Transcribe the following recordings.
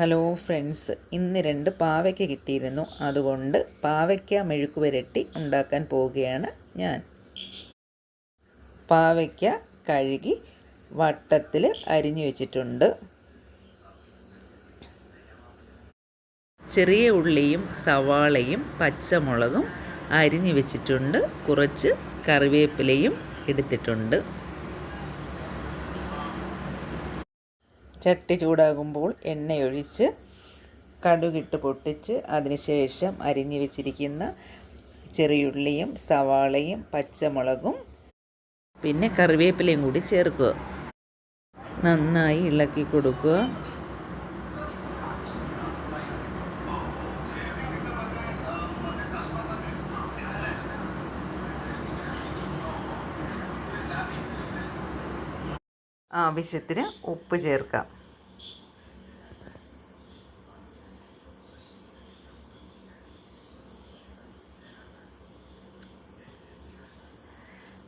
Hello friends ഇന്ന് രണ്ട് പാവയ്ക്ക കിട്ടിയിരുന്നു. അതുകൊണ്ട് പാവയ്ക്ക മെഴുക്ക് പുരട്ടി ഉണ്ടാക്കാൻ പോവുകയാണ് ഞാൻ. പാവയ്ക്ക കഴുകി വട്ടത്തിൽ അരിഞ്ഞു വെച്ചിട്ടുണ്ട്. ചെറിയ ഉള്ളിയും സവാളയും പച്ചമുളകും അരിഞ്ഞു വെച്ചിട്ടുണ്ട്. കുറച്ച് കറിവേപ്പിലയും എടുത്തിട്ടുണ്ട്. ചട്ടി ചൂടാകുമ്പോൾ എണ്ണയൊഴിച്ച് കടുകിട്ട് പൊട്ടിച്ച് അതിനുശേഷം അരിഞ്ഞു വെച്ചിരിക്കുന്ന ചെറിയുള്ളിയും സവാളയും പച്ചമുളകും പിന്നെ കറിവേപ്പിലയും കൂടി ചേർക്കുക. നന്നായി ഇളക്കി കൊടുക്കുക. ആവശ്യത്തിന് ഉപ്പ് ചേർക്കാം.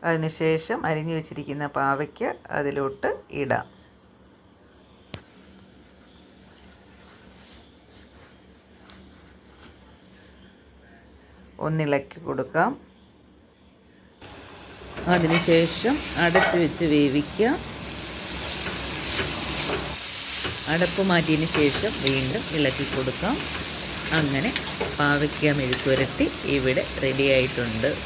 അതിനുശേഷം അരിഞ്ഞു വെച്ചിരിക്കുന്ന പാവയ്ക്ക് അതിലോട്ട് ഇടാം. ഒന്നിളക്കി കൊടുക്കാം. അതിനുശേഷം അടച്ചു വെച്ച് വേവിക്കാം. അടപ്പ് മാറ്റിയതിന് ശേഷം വീണ്ടും ഇളക്കി കൊടുക്കാം. അങ്ങനെ പാവയ്ക്ക മെഴുക്കുരട്ടി ഇവിടെ റെഡി ആയിട്ടുണ്ട്.